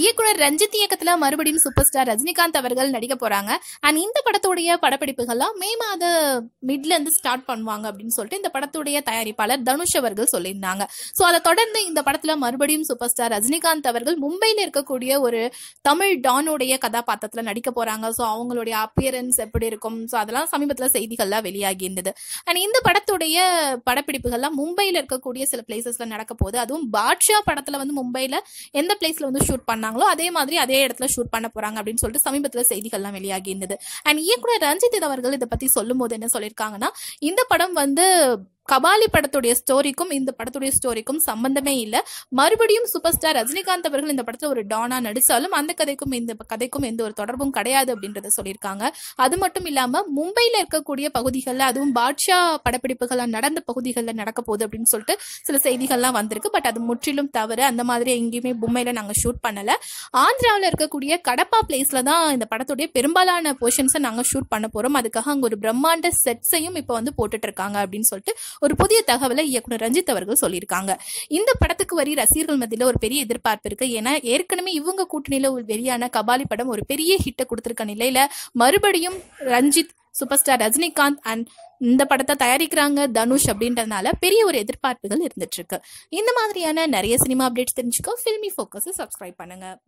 இயக்குனர் ரஞ்சித் இயக்கத்துல மறுபடியும் சூப்பர் ஸ்டார் ரஜினிகாந்த் அவர்கள் நடிக்க போறாங்க. அண்ட் இந்த படத்துடைய படப்பிடிப்புகள்லாம் மே மாத மிட்ல இருந்து ஸ்டார்ட் பண்ணுவாங்க அப்படின்னு சொல்லிட்டு இந்த படத்துடைய தயாரிப்பாளர் தனுஷ் அவர்கள் சொல்லியிருந்தாங்க. ஸோ அதை தொடர்ந்து இந்த படத்துல மறுபடியும் சூப்பர் ஸ்டார் ரஜினிகாந்த் அவர்கள் மும்பையில் இருக்கக்கூடிய ஒரு தமிழ் டானுடைய கதாபாத்திரத்துல நடிக்க போறாங்க. ஸோ அவங்களுடைய அப்பியரன்ஸ் எப்படி இருக்கும்? ஸோ அதெல்லாம் சமீபத்தில் செய்திகள்லாம் வெளியாகி இருந்தது அண்ட் இந்த படத்துடைய படப்பிடிப்புகள்லாம் மும்பையில் இருக்கக்கூடிய சில பிளேசஸ்ல நடக்க போகுது. அதுவும் பாட்ஷா படத்துல வந்து மும்பையில எந்த பிளேஸ்ல வந்து ஷூட் பண்ணாங்களோ அதே மாதிரி அதே இடத்துல ஷூட் பண்ண போறாங்க அப்படின்னு சொல்லிட்டு சமீபத்தில் செய்திகள்லாம் வெளியாகி இருந்தது. அண்ட் இயக்குனர் ரஞ்சித் அவர்கள் இதை பத்தி சொல்லும் போது என்ன சொல்லியிருக்காங்கன்னா இந்த படம் வந்து கபாலி படத்துடைய ஸ்டோரிக்கும் இந்த படத்துடைய ஸ்டோரிக்கும் சம்பந்தமே இல்லை. மறுபடியும் சூப்பர் ஸ்டார் ரஜினிகாந்த் அவர்கள் இந்த படத்தில் ஒரு டானா நடிச்சாலும் அந்த கதைக்கும் இந்த கதைக்கும் எந்த ஒரு தொடர்பும் கிடையாது அப்படின்றத சொல்லியிருக்காங்க. அது மட்டும் இல்லாம மும்பையில இருக்கக்கூடிய பகுதிகளில் அதுவும் பாட்ஷா படப்பிடிப்புகள்லாம் நடந்த பகுதிகளில் நடக்க போகுது அப்படின்னு சொல்லிட்டு சில செய்திகள்லாம் வந்திருக்கு. பட் அது முற்றிலும் தவறு. அந்த மாதிரி எங்கேயுமே பொம்மையில் நாங்கள் ஷூட் பண்ணல. ஆந்திராவில் இருக்கக்கூடிய கடப்பா பிளேஸ்ல தான் இந்த படத்துடைய பெரும்பாலான போர்ஷன்ஸை நாங்கள் ஷூட் பண்ண போறோம். அதுக்காக அங்கே ஒரு பிரம்மாண்ட செட்ஸையும் இப்போ வந்து போட்டுட்டு இருக்காங்க அப்படின்னு சொல்லிட்டு ஒரு புதிய தகவலை இயக்குனர் ரஞ்சித் அவர்கள் சொல்லியிருக்காங்க. இந்த படத்துக்கு வரி ரசிகர்கள் மத்தியில் ஒரு பெரிய எதிர்பார்ப்பு இருக்கு. ஏன்னா ஏற்கனவே இவங்க கூட்டணியில ஒரு வெளியான கபாலி படம் ஒரு பெரிய ஹிட்டை கொடுத்திருக்க நிலையில மறுபடியும் Ranjith super star Rajinikanth and இந்த படத்தை தயாரிக்கிறாங்க தனுஷ் அப்படின்றதுனால பெரிய ஒரு எதிர்பார்ப்புகள் இருந்துட்டு இருக்கு. இந்த மாதிரியான நிறைய சினிமா அப்டேட்ஸ் தெரிஞ்சுக்கோ ஃபில்மி ஃபோக்கஸை சப்ஸ்கிரைப் பண்ணுங்க.